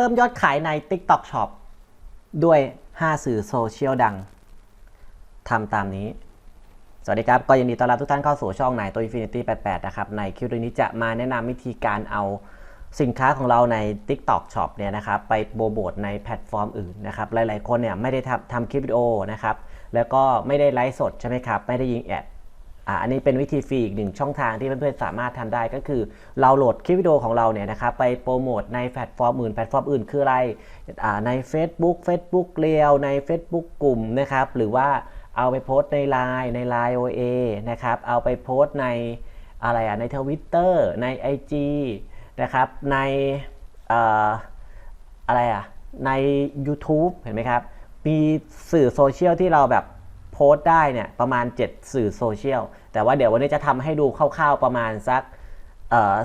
พิ่มยอดขายใน TikTok Shop ด้วย 5 สื่อโซเชียลดังทำตามนี้ สวัสดีครับ ก็ยินดีต้อนรับทุกท่านเข้าสู่ช่องนายตัว Infinity 88 นะครับ ในคลิปนี้จะมาแนะนำวิธีการเอาสินค้าของเราใน TikTok Shop เนี่ยนะครับ ไปโบโบทในแพลตฟอร์มอื่นนะครับ หลายๆคนเนี่ยไม่ได้ทำทำคลิปวิดีโอนะครับ แล้วก็ไม่ได้ไลฟ์สดใช่ไหมครับ ไม่ได้ยิงแอด อันนี้เป็นวิธีฟรีอีกหนึ่งช่องทางที่เพื่อนๆสามารถทำได้ก็คือ เราโหลดคลิปวิดีโอของเราเนี่ยนะครับไปโปรโมทในแพลตฟอร์มอื่นแพลตฟอร์มอื่นคืออะไรใน Facebook Facebook เรียวใน Facebook กลุ่มนะครับหรือว่าเอาไปโพสต์ใน Line ใน Line OA นะครับเอาไปโพสต์ในอะไรอะในทวิตเตอร์ใน IG นะครับในเอ่ออะไรอะใน YouTube เห็นไหมครับ มีสื่อโซเชียลที่เราแบบ โพสต์ได้เนี่ยประมาณ 7 สื่อโซเชียล แต่ว่าเดี๋ยววันนี้จะทำให้ดูคร่าวๆประมาณสัก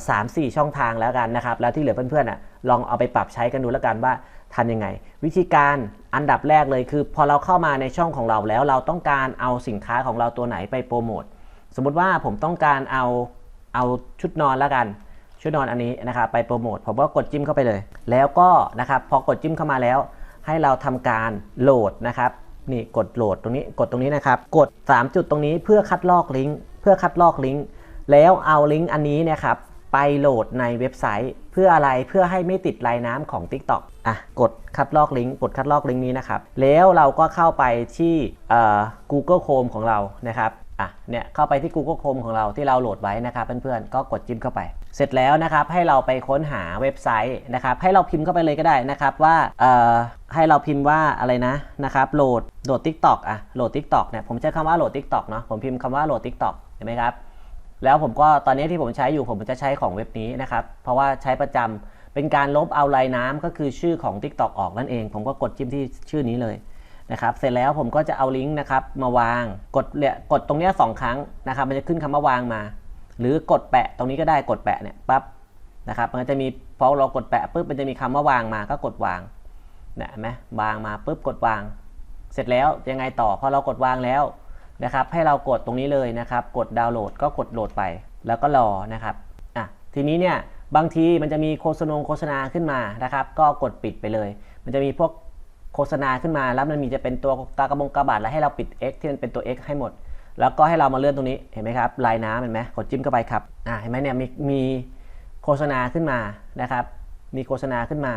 สามสี่ช่องทางแล้วกันนะครับ แล้วที่เหลือเพื่อนๆอะลองเอาไปปรับใช้กันดูแล้วกันว่าทำยังไง วิธีการอันดับแรกเลยคือ พอเราเข้ามาในช่องของเราแล้ว เราต้องการเอาสินค้าของเราตัวไหนไปโปรโมทสมมุติว่าผมต้องการเอาเอาชุดนอนแล้วกัน ชุดนอนอันนี้นะครับไปโปรโมทผมก็กดจิ้มเข้าไปเลย แล้วก็นะครับพอกดจิ้มเข้ามาแล้ว ให้เราทำการโหลดนะครับ นี่กดโหลดตรงนี้กดตรงนี้นะครับ กด 3 จุดตรงนี้เพื่อคัดลอกลิงก์เพื่อคัดลอกลิงก์แล้วเอาลิงก์อันนี้นะครับไปโหลดในเว็บไซต์ เพื่ออะไรเพื่อให้ไม่ติดลายน้ำของ TikTok อะกดคัดลอกลิงก์กดคัดลอกลิงก์นี้นะครับ แล้วเราก็เข้าไปที่ Google Chrome ของเรานะครับอะเนี่ยเข้าไปที่ Google Chrome ของเราที่เราโหลดไว้นะครับเพื่อนๆก็กดจิ้มเข้าไป เสร็จแล้วนะครับให้เราไปค้นหาเว็บไซต์นะครับให้เราพิมพ์เข้าไปเลยก็ได้นะครับว่าให้เราพิมพ์ว่าอะไรนะนะครับโหลดโหลด TikTok อะโหลด TikTok เนี่ยผมใช้คำว่าโหลด TikTok เนาะผมพิมพ์คำว่าโหลด TikTok เห็นไหมครับแล้วผมก็ตอนนี้ที่ผมใช้อยู่ผมจะใช้ของเว็บนี้นะครับเพราะว่าใช้ประจำเป็นการลบเอาลายน้ำก็คือชื่อของ TikTok ออกนั่นเอง ผมก็กดจิ้มที่ชื่อนี้เลยนะครับเสร็จแล้วผมก็จะเอาลิงก์นะครับมาวางกดเนี่ยกดตรงเนี้ยสองครั้งนะครับมันจะขึ้นคำว่าวางมา หรือกดแปะตรงนี้ก็ได้กดแปะเนี่ยปั๊บนะครับมันจะมีพอเรากดแปะปุ๊บมันจะมีคำว่าวางมาก็กดวางนี่ยเห็นไหมวางมาปุ๊บกดวาง เสร็จแล้วยังไงต่อพอเรากดวางแล้วนะครับ ให้เรากดตรงนี้เลยนะครับ กดดาวน์โหลดก็กดโหลดไป แล้วก็รอนะครับอะทีนี้เนี่ยบางทีมันจะมีโฆษณงโฆษณาขึ้นมานะครับ ก็กดปิดไปเลย มันจะมีพวกโฆษณาขึ้นมาแล้วมันมีจะเป็นตัวกากระบงกระบาดแล้วให้เราปิด X ที่มันเป็นตัว X ให้หมด แล้วก็ให้เรามาเลื่อนตรงนี้เห็นไหมครับลายน้ำเห็นไหมกดจิ้มเข้าไปครับอ่าเห็นไหมเนี่ยมีมีโฆษณาขึ้นมานะครับ มีโฆษณาขึ้นมา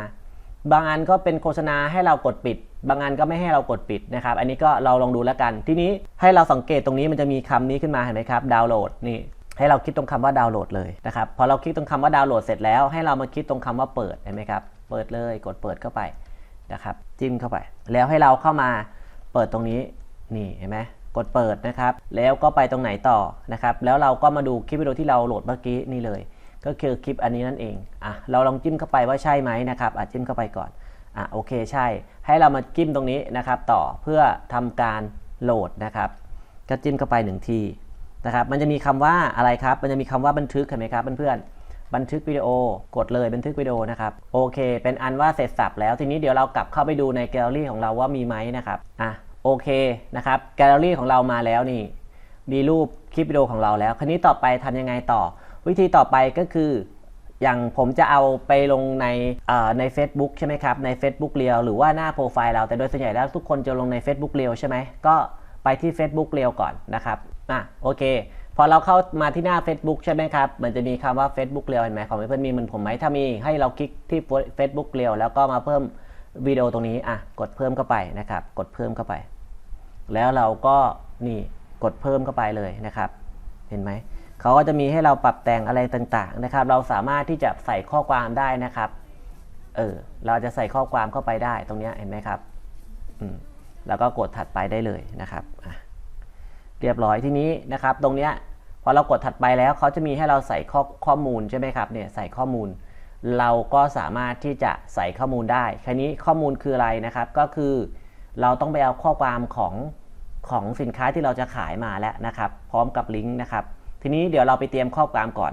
บางอันก็เป็นโฆษณาให้เรากดปิด บางอันก็ไม่ให้เรากดปิดนะครับ อันนี้ก็เราลองดูแล้วกัน ทีนี้ให้เราสังเกตตรงนี้มันจะมีคำนี้ขึ้นมาเห็นไหมครับดาวน์โหลดนี่ให้เราคลิกตรงคำว่าดาวน์โหลดเลยนะครับพอเราคลิกตรงคำว่าดาวน์โหลดเสร็จแล้วให้เรามาคลิกตรงคำว่าเปิดเห็นไหมครับเปิดเลยกดเปิดเข้าไปนะครับจิ้มเข้าไป แล้วให้เราเข้ามาเปิดตรงนี้นี่เห็นไหม กดเปิดนะครับ แล้วก็ไปตรงไหนต่อนะครับ แล้วเราก็มาดูคลิปวิดีโอที่เราโหลดเมื่อกี้นี่เลย ก็คือคลิปอันนี้นั่นเองอะเราลองจิ้มเข้าไปว่าใช่ไหมนะครับอะจิ้มเข้าไปก่อนอะโอเคใช่ ให้เรามาจิ้มตรงนี้นะครับ ต่อเพื่อทำการโหลดนะครับ ก็จิ้มเข้าไปหนึ่งทีนะครับ มันจะมีคำว่าอะไรครับ มันจะมีคำว่าบันทึกเห็นไหมครับเพื่อนบันทึกวิดีโอกดเลยบันทึกวิดีโอนะครับโอเค เป็นอันว่าเสร็จสับแล้วทีนี้เดี๋ยวเรากลับเข้าไปดูในแกลเลอรี่ของเราว่ามีไหมนะครับอะ โอเคนะครับแกลเลอรี่ของเรามาแล้วนี่มีรูปคลิปวิดีโอของเราแล้ว คราวนี้ต่อไปทำยังไงต่อ วิธีต่อไปก็คือ อย่างผมจะเอาไปลงในใน Facebook ใช่ไหมครับใน Facebook เรียวหรือว่าหน้าโปรไฟล์เราแต่โดยส่วนใหญ่แล้วทุกคนจะลงใน Facebook เรียวใช่ไหมก็ไปที่ Facebook เรียวก่อนนะครับอะโอเค พอเราเข้ามาที่หน้า Facebook ใช่ไหมครับมันจะมีคำว่า Facebook เรียวเห็นไหมของเพื่อนมีเหมันผมไหมถ้ามีให้เราคลิกที่ Facebook เรียวแล้วก็มาเพิ่มวิดีโอตรงนี้อะกดเพิ่มเข้าไปนะครับกดเพิ่มเข้าไป แล้วเราก็นี่กดเพิ่มเข้าไปเลยนะครับ เห็นไหมเขาก็จะมีให้เราปรับแต่งอะไรต่างๆนะครับ เราสามารถที่จะใส่ข้อความได้นะครับเออเราจะใส่ข้อความเข้าไปได้ตรงนี้เห็นไหมครับอืมแล้วก็กดถัดไปได้เลยนะครับอะเรียบร้อยทีนี้นะครับ ตรงเนี้ยพอเรากดถัดไปแล้วเขาจะมีให้เราใส่ข้อข้อมูลใช่ไหมครับเนี่ยใส่ข้อมูล เราก็สามารถที่จะใส่ข้อมูลได้ครนี้ข้อมูลคืออะไรนะครับ ก็คือ เราต้องไปเอาข้อความของของสินค้าที่เราจะขายมาแล้วนะครับ พร้อมกับลิงก์นะครับ ทีนี้เดี๋ยวเราไปเตรียมข้อความก่อน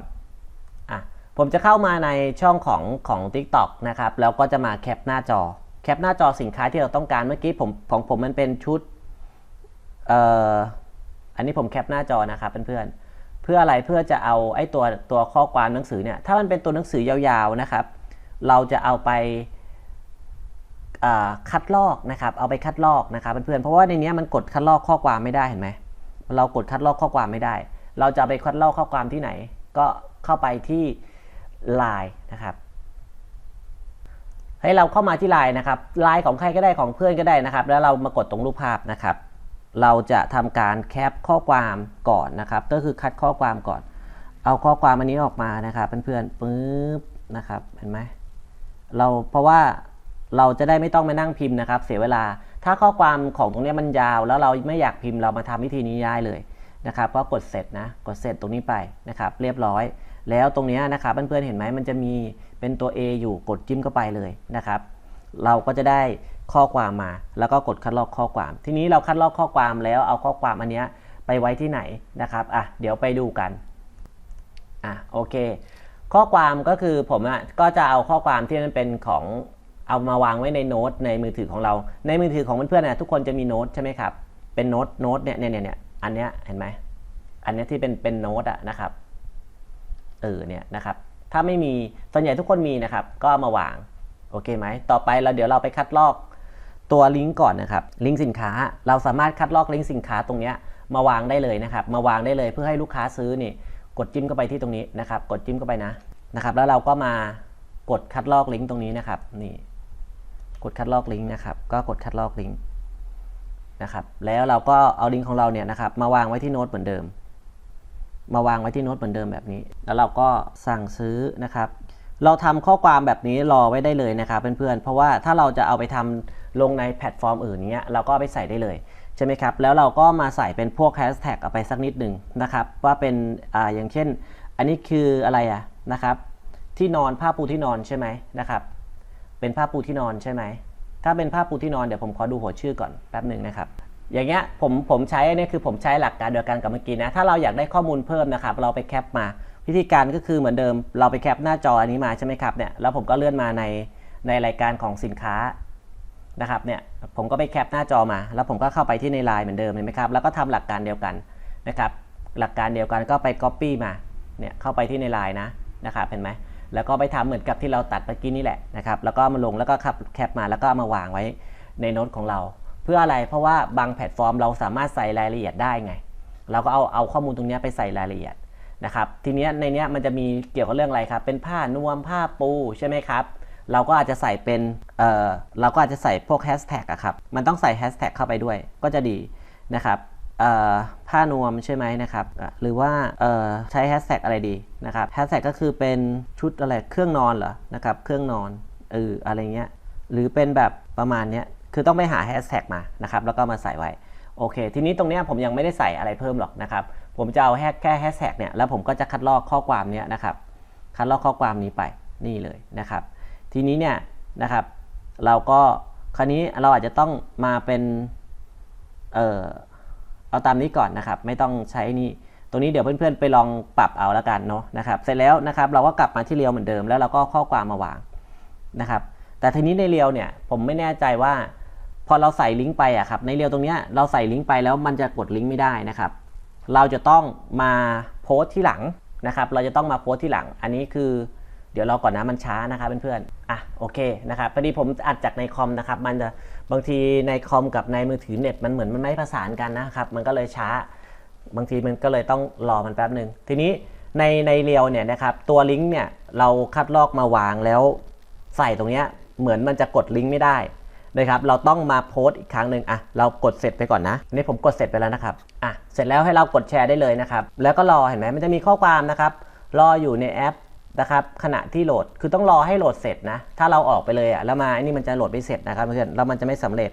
อะผมจะเข้ามาในช่องของของ TikTok นะครับแล้วก็จะมาแคปหน้าจอ แคปหน้าจอสินค้าที่เราต้องการเมื่อกี้ผมของผมมันเป็นชุดเอ่ออันนี้ผมแคปหน้าจอนะครับเพื่อนๆเพื่ออะไรเพื่อจะเอาไอ้ตัวตัวข้อความหนังสือเนี่ยถ้ามันเป็นตัวหนังสือยาวๆนะครับ เราจะเอาไป คัดลอกนะครับเอาไปคัดลอกนะครับเพื่อนๆเพราะว่าในนี้มันกดคัดลอกข้อความไม่ได้เห็นไหมเรากดคัดลอกข้อความไม่ได้ เราจะไปคัดลอกข้อความที่ไหน ก็เข้าไปที่ Line นะครับให้เราเข้ามาที่ไลน์นะครับไลน์ของใครก็ได้ของเพื่อนก็ได้นะครับ แล้วเรามากดตรงรูปภาพนะครับ เราจะทำการแคปข้อความก่อนนะครับ ก็คือคัดข้อความก่อน เอาข้อความอันนี้ออกมานะครับเพื่อนๆปึ๊บนะครับเห็นไหมเราเพราะว่า เราจะได้ไม่ต้องมานั่งพิมพ์นะครับ เสียเวลา ถ้าข้อความของตรงนี้มันยาว แล้วเราไม่อยากพิมพ์เรามาทำวิธีนี้ได้เลยนะครับ ก็กดเสร็จนะ กดเสร็จตรงนี้ไปนะครับ เรียบร้อย แล้วตรงนี้นะครับเพื่อนๆเห็นไหมมันจะมีเป็นตัว A อยู่กดจิ้มเข้าไปเลยนะครับ เราก็จะได้ข้อความมา แล้วก็กดคัดลอกข้อความ ทีนี้เราคัดลอกข้อความแล้วเอาข้อความอันนี้ไปไว้ที่ไหนนะครับอะเดี๋ยวไปดูกันอะโอเค ข้อความก็คือผมอะก็จะเอาข้อความที่มันเป็นของ เอามาวางไว้ในโน้ตในมือถือของเรา ในมือถือของเพื่อนๆนะทุกคนจะมีโน้ตใช่ไหมครับ เป็นโน้ตโน้ตเนี่ยเนี่ยเนี่ยอันเนี้ยเห็นไหมอันเนี้ยที่เป็นเป็นโน้ตอะนะครับเออเนี่ยนะครับ ถ้าไม่มีส่วนใหญ่ทุกคนมีนะครับ ก็ามาวางโอเคไหมต่อไปเราเดี๋ยวเราไปคัดลอกตัวลิงก์ก่อนนะครับ ลิงก์สินค้าเราสามารถคัดลอกลิงก์สินค้าตรงเนี้ยมาวางได้เลยนะครับ มาวางได้เลยเพื่อให้ลูกค้าซื้อนี่กดจิ้มเข้าไปที่ตรงนี้นะครับ กดจิ้มเข้าไปนะนะครับ แล้วเราก็มากดคัดลอกลิงก์ตรงนี้นะครับนี่ กดคัดลอกลิงก์นะครับ ก็กดคัดลอกลิงก์นะครับ แล้วเราก็เอาลิงก์ของเราเนี่ยนะครับมาวางไว้ที่โน้ตเหมือนเดิม มาวางไว้ที่โน้ตเหมือนเดิมแบบนี้ แล้วเราก็สั่งซื้อนะครับ เราทำข้อความแบบนี้รอไว้ได้เลยนะครับเพื่อนๆ เพราะว่าถ้าเราจะเอาไปทำลงในแพลตฟอร์มอื่นเนี้ยเราก็ไปใส่ได้เลยใช่ไหมครับ แล้วเราก็มาใส่เป็นพวกแฮชแท็กเอาไปสักนิดหนึ่งนะครับ ว่าเป็นอ่าอย่างเช่น อันนี้คืออะไรอะนะครับ ที่นอนผ้าปูที่นอนใช่ไหมนะครับ เป็นผ้าปูที่นอนใช่ไหม ถ้าเป็นผ้าปูที่นอนเดี๋ยวผมขอดูหัวชื่อก่อนแป๊บหนึ่งนะครับ อย่างเงี้ยผมผมใช้เนี่ยคือผมใช้หลักการเดียวกันกับเมื่อกี้นะ ถ้าเราอยากได้ข้อมูลเพิ่มนะครับ เราไปแคปมาวิธีการก็คือเหมือนเดิม เราไปแคปหน้าจออันนี้มาใช่ไหมครับเนี่ยแล้วผมก็เลื่อนมาในในรายการของสินค้านะครับเนี่ยผมก็ไปแคปหน้าจอมา แล้วผมก็เข้าไปที่ในไลน์เหมือนเดิมเห็นไหมครับแล้วก็ทำหลักการเดียวกันนะครับหลักการเดียวกันก็ไป Copy มาเนี่ยเข้าไปที่ในไลน์นะนะครับเห็นไหม แล้วก็ไปทำเหมือนกับที่เราตัดเมื่อกี้นี่แหละนะครับ แล้วก็มาลงแล้วก็ขับแคปมาแล้วก็มาวางไว้ในโน้ตของเรา เพื่ออะไรเพราะว่าบางแพลตฟอร์มเราสามารถใส่รายละเอียดได้ไง เราก็เอาเอาข้อมูลตรงนี้ไปใส่รายละเอียดนะครับ ทีนี้ในนี้มันจะมีเกี่ยวกับเรื่องอะไรครับ เป็นผ้านวมผ้าปูใช่ไหมครับเราก็อาจจะใส่เป็นเออเราก็อาจจะใส่พวกแฮชแท็กอะครับ มันต้องใส่แฮชแท็กเข้าไปด้วยก็จะดีนะครับ ผ้านวมใช่ไหมนะครับ หรือว่าใช้แฮชแท็กอะไรดีนะครับแฮชแท็กก็คือเป็นชุดอะไรเครื่องนอนเหรอนะครับเครื่องนอนเอออะไรเงี้ยหรือเป็นแบบประมาณเนี้ยคือต้องไปหาแฮชแท็กมานะครับแล้วก็มาใส่ไว้โอเค ทีนี้ตรงเนี้ยผมยังไม่ได้ใส่อะไรเพิ่มหรอกนะครับ ผมจะเอาแค่แค่แฮชแท็กเนี่ยแล้วผมก็จะคัดลอกข้อความเนี้ยนะครับคัดลอกข้อความนี้ไปนี่เลยนะครับ ทีนี้เนี่ยนะครับ เราก็คราวนี้เราอาจจะต้องมาเป็นเอ่อ เอาตามนี้ก่อนนะครับ ไม่ต้องใช้นี่ตรงนี้เดี๋ยวเพื่อนๆไปลองปรับเอาแล้วกันเนาะนะครับ เสร็จแล้วนะครับเราก็กลับมาที่เรียวเหมือนเดิมแล้วเราก็ข้อความมาวางนะครับ แต่ทีนี้ในเรียวเนี่ยผมไม่แน่ใจว่า พอเราใส่ลิงก์ไปอะครับในเรียวตรงเนี้ยเราใส่ลิงก์ไปแล้วมันจะกดลิงก์ไม่ได้นะครับ เราจะต้องมาโพสต์ที่หลังนะครับ เราจะต้องมาโพสต์ที่หลัง อันนี้คือ เดี๋ยวรอก่อนนะมันช้านะครับเพื่อนๆอะโอเคนะครับพอดีผมอัดจากในคอมนะครับ มันจะบางทีในคอมกับในมือถือเน็ตมันเหมือนมันไม่ประสานกันนะครับ มันก็เลยช้า บางทีมันก็เลยต้องรอมันแป๊บหนึ่งทีนี้ในในเรียวเนี่ยนะครับตัวลิงก์เนี่ยเราคัดลอกมาวางแล้วใส่ตรงเนี้ยเหมือนมันจะกดลิงก์ไม่ได้นะครับเราต้องมาโพสต์อีกครั้งหนึ่งอะเรากดเสร็จไปก่อนนะนี่ผมกดเสร็จไปแล้วนะครับอะเสร็จแล้วให้เรากดแชร์ได้เลยนะครับแล้วก็รอเห็นไหมมันจะมีข้อความนะครับรออยู่ในแอป นะครับขณะที่โหลดคือต้องรอให้โหลดเสร็จนะ ถ้าเราออกไปเลยอะแล้วมาไอ้นี่มันจะโหลดไม่เสร็จนะครับเพื่อนแล้วมันจะไม่สำเร็จ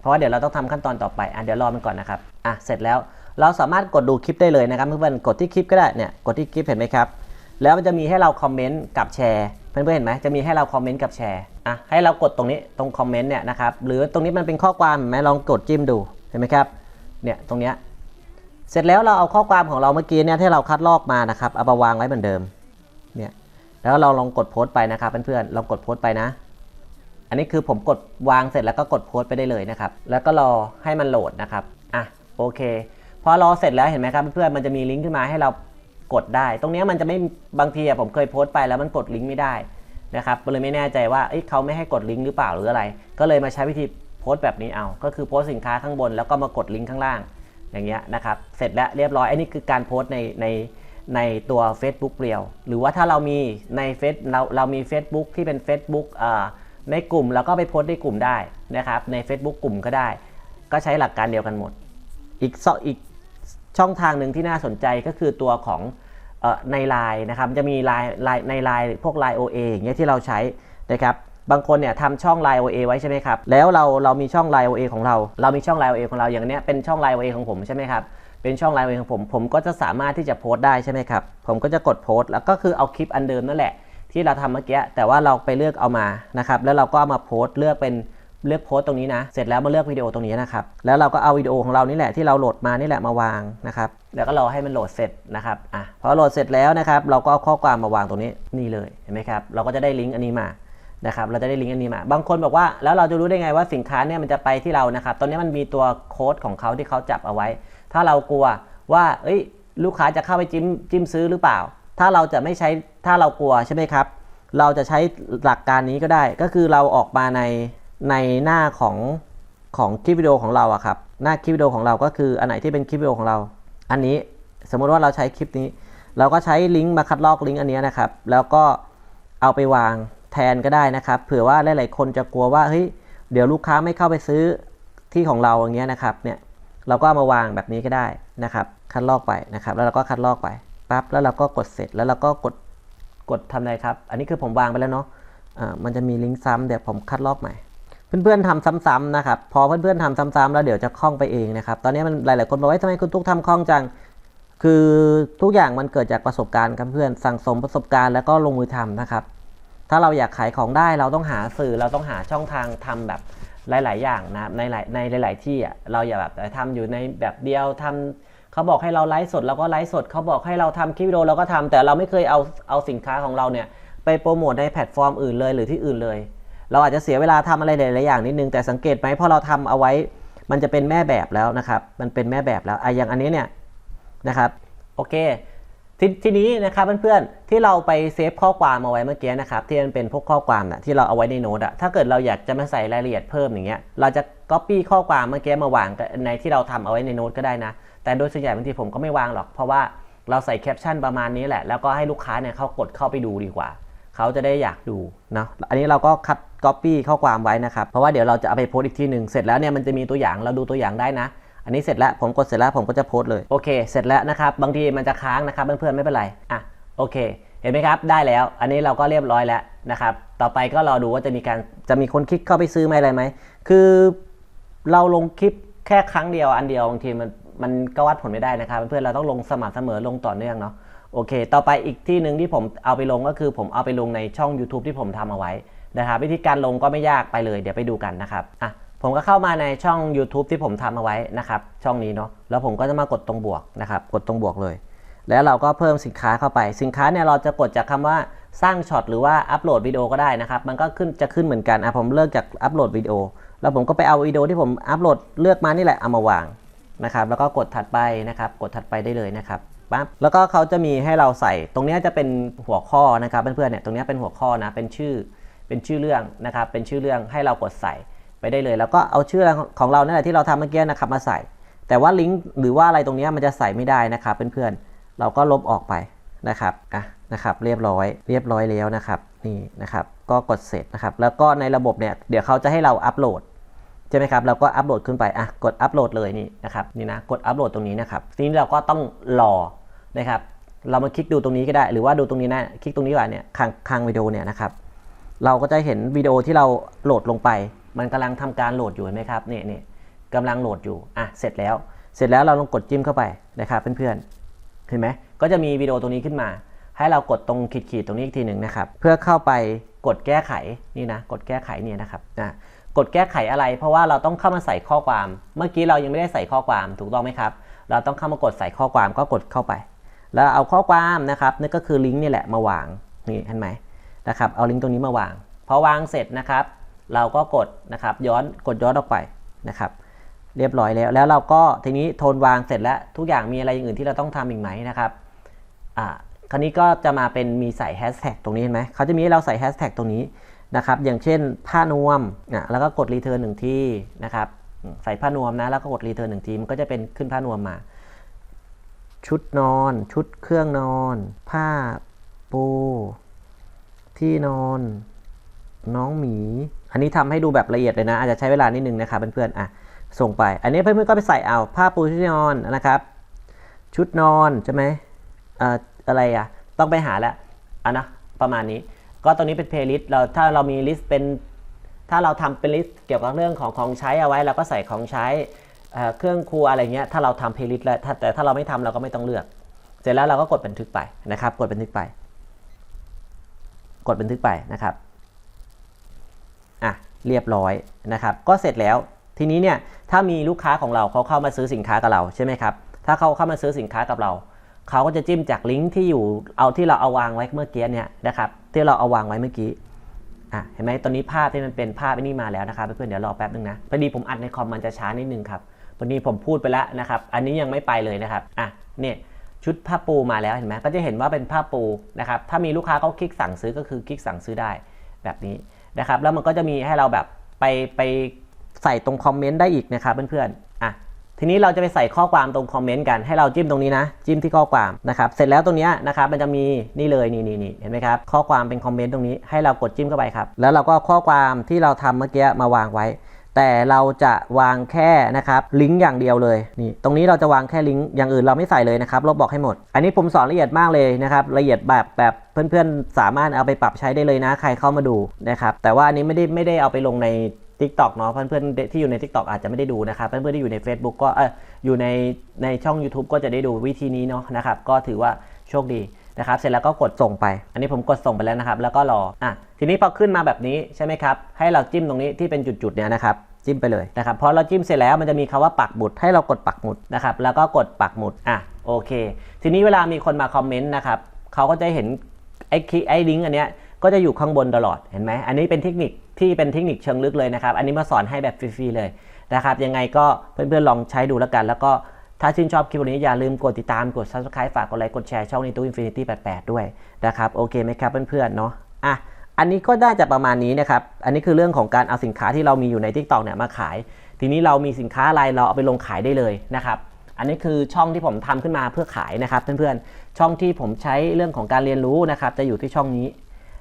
เพราะว่าเดี๋ยวเราต้องทำขั้นตอนต่อไปอะเดี๋ยวรอมันก่อนนะครับอะเสร็จแล้วเราสามารถกดดูคลิปได้เลยนะครับเพื่อนๆกดที่คลิปก็ได้เนี่ยกดที่คลิปเห็นไหมครับแล้วมันจะมีให้เราคอมเมนต์กับแชร์เพื่อนๆเห็นไหมจะมีให้เราคอมเมนต์กับแชร์อะให้เรากดตรงนี้ตรงคอมเมนต์เนี่ยนะครับหรือตรงนี้มันเป็นข้อความเห็นไหมลองกดจิ้มดูเห็นไหมครับเนี่ยตรงเนี้ยเสร็จแล้วเราเอาข้อความของเราเมื่อกี้เนี่ยที่เราคัดลอกมานะครับเอามาวางไว้เหมือนเดิม แล้วเราลองกดโพสต์ไปนะครับเพื่อนๆลองกดโพสต์ไปนะ อันนี้คือผมกดวางเสร็จแล้วก็กดโพสต์ไปได้เลยนะครับ แล้วก็รอให้มันโหลดนะครับอะโอเคพอรอเสร็จแล้วเห็นไหมครับเพื่อนๆมันจะมีลิงก์ขึ้นมาให้เรากดได้ ตรงนี้มันจะไม่บางทีผมเคยโพสต์ไปแล้วมันกดลิงก์ไม่ได้นะครับเลยไม่แน่ใจว่าเเขาไม่ให้กดลิงก์หรือเปล่าหรืออะไร ก็เลยมาใช้วิธีโพสต์แบบนี้เอา ก็คือโพสต์สินค้าข้างบนแล้วก็มากดลิงก์ข้างล่าง อย่างเงี้ยนะครับ เสร็จแล้วเรียบร้อย อันนี้คือการโพสต์ในใน ในตัว Facebook เปลี่ยว หรือว่าถ้าเรามีในเฟซเราเรามี Facebook ที่เป็น Facebook อ่าในกลุ่มแล้วก็ไปโพสต์ในกลุ่มได้นะครับ ใน Facebook กลุ่มก็ได้ ก็ใช้หลักการเดียวกันหมด อีกซอีกช่องทางหนึ่งที่น่าสนใจก็คือตัวของอในไลน์นะครับ จะมีไลน์ไลน์ในไลน์พวกไลน์ OA อย่างเงี้ยที่เราใช้นะครับ บางคนเนี่ยทำช่องไลน์ OA ไว้ใช่ไหมครับ แล้วเราเรามีช่องไลน์ OA ของเรา เรามีช่องไลน์ OA ของเราอย่างเนี้ยเป็นช่องไลน์ OA ของผมใช่ไหมครับ เป็นช่องไลน์ OA ของผม ผมก็จะสามารถที่จะโพสต์ได้ใช่ไหมครับ ผมก็จะกดโพสต์แล้วก็คือเอาคลิปอันเดิมนั่นแหละ ที่เราทำเมื่อกี้ แต่ว่าเราไปเลือกเอามานะครับ แล้วเราก็เอามาโพสต์เลือกเป็นเลือกโพสต์ตรงนี้นะ เสร็จแล้วมาเลือกวิดีโอตรงนี้นะครับ แล้วเราก็เอาวิดีโอของเรานี่แหละที่เราโหลดมานี่แหละมาวางนะครับ แล้วก็รอให้มันโหลดเสร็จนะครับ อะ พอโหลดเสร็จแล้วนะครับ เราก็เอาข้อความมาวางตรงนี้นี่เลย เห็นไหมครับ เราก็จะได้ลิงก์อันนี้มา นะครับเราจะได้ลิงก์อันนี้มา บางคนบอกว่าแล้วเราจะรู้ได้ไงว่าสินค้าเนี่ยมันจะไปที่เรานะครับตอนนี้มันมีตัวโค้ดของเขาที่เขาจับเอาไว้ ถ้าเรากลัวว่าเอ้ยลูกค้าจะเข้าไปจิ้มจิ้มซื้อหรือเปล่า ถ้าเราจะไม่ใช้ถ้าเรากลัวใช่ไหมครับ เราจะใช้หลักการนี้ก็ได้ ก็คือเราออกมาในในหน้าของของคลิปวิดีโอของเราอะครับหน้าคลิปวิดีโอของเราก็คืออันไหนที่เป็นคลิปวิดีโอของเรา อันนี้สมมุติว่าเราใช้คลิปนี้ เราก็ใช้ลิงก์มาคัดลอกลิงก์อันนี้นะครับ แล้วก็เอาไปวาง แทนก็ได้นะครับ เผื่อว่าหลาย ๆ คนจะกลัวว่าเฮ้ยเดี๋ยวลูกค้าไม่เข้าไปซื้อที่ของเราอย่างเงี้ยนะครับเนี่ยเราก็ามาวางแบบนี้ก็ได้นะครับ คัดลอกไปนะครับ แล้วเราก็คัดลอกไปปั๊บแล้วเราก็กดเสร็จแล้วเราก็กดกดทำอะไรครับ อันนี้คือผมวางไปแล้วเนาะอ่ามันจะมีลิงก์ซ้ำเดี๋ยวผมคัดลอกใหม่ เพื่อนๆทำซ้ำๆนะครับ พอเพื่อนๆทำซ้ำๆแล้วเดี๋ยวจะคล่องไปเองนะครับ ตอนนี้มันหลายๆคนบอกว่าทำไมคุณตุ๊กทำคล่องจัง คือทุกอย่างมันเกิดจากประสบการณ์ครับเพื่อนสั่งสมประสบการณ์แล้วก็ลงมือทำนะครับ ถ้าเราอยากขายของได้เราต้องหาสื่อเราต้องหาช่องทางทำแบบหลาย ๆ อย่างนะในหลายในหลาย ๆ ที่อะเราอย่าแบบทำอยู่ในแบบเดียวทำเขาบอกให้เราไลฟ์สดเราก็ไลฟ์สดเขาบอกให้เราทำคลิปวิดีโอเราก็ทำแต่เราไม่เคยเอาเอาสินค้าของเราเนี่ยไปโปรโมทในแพลตฟอร์มอื่นเลยหรือที่อื่นเลย เราอาจจะเสียเวลาทำอะไรหลาย ๆ อย่างนิดนึงแต่สังเกตไหมพอเราทำเอาไว้ มันจะเป็นแม่แบบแล้วนะครับ มันเป็นแม่แบบแล้วไอ้อย่างอันนี้เนี่ยนะครับโอเค ททีนี้นะครับเพื่อนๆที่เราไปเซฟข้อความเอาไว้เมื่อกี้นะครับที่มันเป็นพวกข้อความนะที่เราเอาไว้ในโน้ตอะถ้าเกิดเราอยากจะมาใส่รายละเอียดเพิ่มอย่างเงี้ยเราจะ Copy ข้อความเมื่อกี้มาวางในที่เราทำเอาไว้ในโน้ตก็ได้นะ แต่โดยส่วนใหญ่บางทีผมก็ไม่วางหรอก เพราะว่าเราใส่แคปชั่นประมาณนี้แหละ แล้วก็ให้ลูกค้าเนี่ยเขากดเข้าไปดูดีกว่า เขาจะได้อยากดูเนาะอันนี้เราก็คัด Copy ข้อความไว้นะครับเพราะว่าเดี๋ยวเราจะเอาไปโพสต์อีกทีหนึ่งเสร็จแล้วเนี่ยมันจะมีตัวอย่างเราดูตัวอย่างได้นะ อันนี้เสร็จแล้วผมกดเสร็จแล้วผมก็จะโพสต์เลยโอเค เสร็จแล้วนะครับบางทีมันจะค้างนะครับเพื่อนๆไม่เป็นไรอะโอเค เห็นไหมครับได้แล้ว อันนี้เราก็เรียบร้อยแล้วนะครับต่อไปก็รอดูว่าจะมีการจะมีคนคลิกเข้าไปซื้อไหมอะไรไหมคือเราลงคลิปแค่ครั้งเดียวอันเดียวบางทีมันมันก็วัดผลไม่ได้นะครับ เพื่อนๆเราต้องลงสม่ำเสมอลงต่อเนื่องเนาะโอเค ต่อไปอีกที่หนึ่งที่ผมเอาไปลงก็คือผมเอาไปลงในช่อง YouTube ที่ผมทำเอาไว้นะครับวิธีการลงก็ไม่ยากไปเลย เดี๋ยวไปดูกันนะครับอะ ผมก็เข้ามาในช่อง YouTube ที่ผมทำเอาไว้นะครับ ช่องนี้เนาะแล้วผมก็จะมากดตรงบวกนะครับ กดตรงบวกเลย แล้วเราก็เพิ่มสินค้าเข้าไป สินค้าเนี่ยเราจะกดจากคำว่าสร้างช็อตหรือว่าอัปโหลดวิดีโอก็ได้นะครับ มันก็ขึ้นจะขึ้นเหมือนกันอะผมเลือกจากอัปโหลดวิดีโอ แล้วผมก็ไปเอาวิดีโอที่ผมอัปโหลดเลือกมานี่แหละเอามาวางนะครับ แล้วก็กดถัดไปนะครับ กดถัดไปได้เลยนะครับปั๊บแล้วก็เขาจะมีให้เราใส่ ตรงนี้จะเป็นหัวข้อนะครับเพื่อนๆเนี่ย ตรงนี้เป็นหัวข้อนะ เป็นชื่อ เป็นชื่อเรื่องนะครับ เป็นชื่อเรื่องให้เรากดใส่ ไปได้เลย แล้วก็เอาชื่อของเราเนั่นแหละที่เราทำเมื่อกี้นะครับมาใส่ แต่ว่าลิงก์หรือว่าอะไรตรงนี้มันจะใส่ไม่ได้นะครับเพื่อนๆเราก็ลบออกไปนะครับอะนะครับเรียบร้อย เรียบร้อยแล้วนะครับนี่นะครับก็กดเสร็จนะครับแล้วก็ในระบบเนี่ยเดี๋ยวเขาจะให้เราอัปโหลดใช่ไหมครับเราก็อัปโหลดขึ้นไปอะกดอัปโหลดเลยนี่นะครับนี่นะกดอัปโหลดตรงนี้นะครับทีนี้เราก็ต้องรอนะครับเรามาคลิกดูตรงนี้ก็ได้ หรือว่าดูตรงนี้นะคลิกตรงนี้ก่อนเนี่ยข้างข้างวิดีโอเนี่ยนะครับเราก็จะเห็นวิดีโอที่เราโหลดลงไป มันกำลังทำการโหลดอยู่เห็นไหมครับนี่นี่กำลังโหลดอยู่อะเสร็จแล้ว เสร็จแล้วเราลองกดจิ้มเข้าไปนะครับเพื่อนๆเห็นไหมก็จะมีวิดีโอตรงนี้ขึ้นมา ให้เรากดตรงขีดๆตรงนี้อีกทีหนึ่งนะครับเพื่อเข้าไปกดแก้ไขนี่นะกดแก้ไขเนี่ยนะครับนะกดแก้ไขอะไร เพราะว่าเราต้องเข้ามาใส่ข้อความ เมื่อกี้เรายังไม่ได้ใส่ข้อความถูกต้องไหมครับ เราต้องเข้ามากดใส่ข้อความก็กดเข้าไป แล้วเอาข้อความนะครับนี่ก็คือลิงก์นี่แหละมาวางนี่เห็นไหมนะครับเอาลิงก์ตรงนี้มาวางพอวางเสร็จนะครับ เราก็กดนะครับย้อนกดย้อนออกไปนะครับ เรียบร้อยแล้ว แล้วเราก็ทีนี้โทนวางเสร็จแล้วทุกอย่างมีอะไรอย่างอื่นที่เราต้องทำอีกไหมนะครับอ่าคราวนี้ก็จะมาเป็นมีใส่แฮชแท็กตรงนี้เห็นไหมเขาจะมีให้เราใส่แฮชแท็กตรงนี้นะครับอย่างเช่นผ้านวมอะแล้วก็กดรีเทิร์นหนึ่งที่นะครับใส่ผ้านวมนะแล้วก็กดรีเทิร์นหนึ่งทีมันก็จะเป็นขึ้นผ้านวมมา ชุดนอน ชุดเครื่องนอน ผ้าปู ที่นอน น้องหมี อันนี้ทำให้ดูแบบละเอียดเลยนะ อาจจะใช้เวลานิดนึงนะครับเพื่อนๆอะส่งไป อันนี้เพื่อนๆก็ไปใส่เอาผ้าปูชุดนอนนะครับ ชุดนอนใช่ไหมเอ่ออะไรอะต้องไปหาแล้วอะนะประมาณนี้ ก็ตรงนี้เป็นเพลย์ลิสต์เราถ้าเรามีลิสต์เป็นถ้าเราทำเป็นลิสต์เกี่ยวกับเรื่องของของใช้เอาไว้เราก็ใส่ของใช้เครื่องครัวอะไรเงี้ยถ้าเราทำเพลย์ลิสต์แล้วแต่ถ้าเราไม่ทำเราก็ไม่ต้องเลือก เสร็จแล้วเราก็กดบันทึกไปนะครับ กดบันทึกไป กดบันทึกไปนะครับ อะเรียบร้อยนะครับ ก็เสร็จแล้วทีนี้เนี่ยถ้ามีลูกค้าของเราเขาเข้ามาซื้อสินค้ากับเราใช่ไหมครับถ้าเขาเข้ามาซื้อสินค้ากับเราเขาก็จะจิ้มจากลิงก์ที่อยู่เอาที่เราเอาวางไว้เมื่อกี้เนี่ยนะครับที่เราเอาวางไว้เมื่อกี้อะเห็นไหมตอนนี้ภาพที่มันเป็นภาพไอ้นี่มาแล้วนะครับเพื่อนเดี๋ยวรอแป๊บนึงนะพอดีผมอัดในคอมมันจะช้านิดนึงครับวันนี้ผมพูดไปแล้วนะครับ อันนี้ยังไม่ไปเลยนะครับอะเนี่ยชุดผ้าปูมาแล้วเห็นไหมก็จะเห็นว่าเป็นผ้าปูนะครับถ้ามีลูกค้าเขาคลิกสั่งซื้อก็คือคลิกสั่งซื้อได้แบบนี้ นะครับ แล้วมันก็จะมีให้เราแบบไปไปใส่ตรงคอมเมนต์ได้อีกนะครับเพื่อนๆอะทีนี้เราจะไปใส่ข้อความตรงคอมเมนต์กันให้เราจิ้มตรงนี้นะ จิ้มที่ข้อความนะครับ เสร็จแล้วตรงนี้นะครับมันจะมีนี่เลยนี่นี่นเห็นไหมครับข้อความเป็นคอมเมนต์ตรงนี้ให้เรากดจิ้มเข้าไปครับ แล้วเราก็ข้อความที่เราทำเมื่อกี้มาวางไว้ แต่เราจะวางแค่นะครับลิงก์อย่างเดียวเลยนี่ตรงนี้เราจะวางแค่ลิงก์อย่างอื่นเราไม่ใส่เลยนะครับลบบอกให้หมด อันนี้ผมสอนละเอียดมากเลยนะครับละเอียดแบบแบบเพื่อนๆ สามารถเอาไปปรับใช้ได้เลยนะ ใครเข้ามาดูนะครับแต่ว่าอันนี้ไม่ได้ไม่ได้เอาไปลงใน Tik t o k เนาะเพื่อนๆที่อยู่ใน Tik t o k อาจจะไม่ได้ดูนะครับเพื่อนๆที่อยู่ใน Facebook ก็เอออยู่ในในช่อง YouTube ก็จะได้ดูวิธีนี้เนาะนะครับก็ถือว่าโชคดี นะครับเสร็จแล้วก็กดส่งไป อันนี้ผมกดส่งไปแล้วนะครับ แล้วก็รออะทีนี้พอขึ้นมาแบบนี้ใช่ไหมครับให้เราจิ้มตรงนี้ที่เป็นจุดๆเนี่ยนะครับจิ้มไปเลยนะครับพอเราจิ้มเสร็จแล้วมันจะมีคำว่าปักหมุดให้เรากดปักหมุดนะครับแล้วก็กดปักหมุดอะโอเค ทีนี้เวลามีคนมาคอมเมนต์นะครับเขาก็จะเห็นไอ้คลิไอ้ลิงก์อันเนี้ยก็จะอยู่ข้างบนตลอดเห็นไหมอันนี้เป็นเทคนิคที่เป็นเทคนิคเชิงลึกเลยนะครับ อันนี้มาสอนให้แบบฟรีๆเลยนะครับยังไงก็เพื่อนๆลองใช้ดูแล้วกัน แล้วก็ ถ้าชื่นชอบคลิปวันนี้อย่าลืมกดติดตามกด subscribe ฝากกดไลค์กดแชร์ช่องนี้ตู้ Infinity 88 ด้วยนะครับโอเคไหมครับเพื่อนๆเนาะอะอันนี้ก็น่าจะประมาณนี้นะครับ อันนี้คือเรื่องของการเอาสินค้าที่เรามีอยู่ใน Tik t o k เนี่ยมาขาย ทีนี้เรามีสินค้าอะไรเราเอาไปลงขายได้เลยนะครับ อันนี้คือช่องที่ผมทำขึ้นมาเพื่อขายนะครับเพื่อนๆ ช่องที่ผมใช้เรื่องของการเรียนรู้นะครับจะอยู่ที่ช่องนี้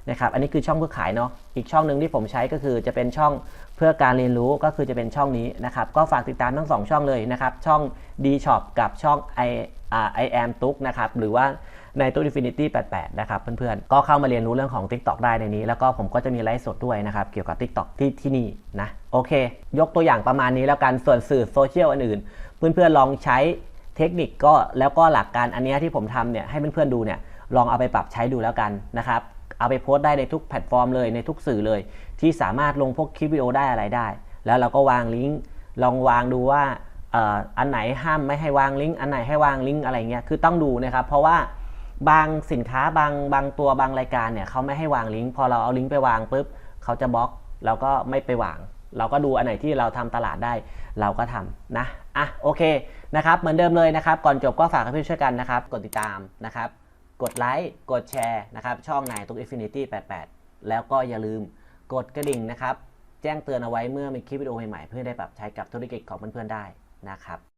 นะครับ อันนี้คือช่องเพื่อขายเนาะ อีกช่องหนึ่งที่ผมใช้ก็คือจะเป็นช่องเพื่อการเรียนรู้ก็คือจะเป็นช่องนี้นะครับ ก็ฝากติดตามทั้งสองช่องเลยนะครับ ช่อง D Shop กับช่อง I อ่า I am ตุ๊กนะครับ หรือว่าในตู้ Infinity 88 นะครับเพื่อนๆ ก็เข้ามาเรียนรู้เรื่องของ TikTok ได้ในนี้ แล้วก็ผมก็จะมีไลฟ์สดด้วยนะครับ เกี่ยวกับ TikTok ที่ที่นี่นะ โอเค ยกตัวอย่างประมาณนี้แล้วกัน ส่วนสื่อโซเชียลอื่นๆ เพื่อนๆ ลองใช้เทคนิคก็แล้วก็หลักการอันนี้ที่ผมทำเนี่ยให้เพื่อนๆ ดูเนี่ยลองเอาไปปรับใช้ดูแล้วกันนะครับ เอาไปโพสต์ได้ในทุกแพลตฟอร์มเลยในทุกสื่อเลย ที่สามารถลงพวกคลิปวิดีโอได้อะไรได้ แล้วเราก็วางลิงก์ลองวางดูว่าอันไหนห้ามไม่ให้วางลิงก์อันไหนให้วางลิงก์อะไรเงี้ยคือต้องดูนะครับเพราะว่าบางสินค้าบางบางตัวบางรายการเนี่ยเขาไม่ให้วางลิงก์พอเราเอาลิงก์ไปวางปุ๊บเขาจะบล็อกเราก็ไม่ไปวาง เราก็ดูอันไหนที่เราทำตลาดได้เราก็ทำนะอะโอเคนะครับเหมือนเดิมเลยนะครับ ก่อนจบก็ฝากให้เพื่อนช่วยกันนะครับ กดติดตามนะครับ กดไลค์กดแชร์นะครับช่องนายตุ๊ก Infinity 88 แล้วก็อย่าลืมกดกระดิ่งนะครับ แจ้งเตือนเอาไว้เมื่อมีคลิปวิดีโอใหม่ๆ เพื่อได้ปรับใช้กับธุรกิจของเพื่อนๆได้นะครับ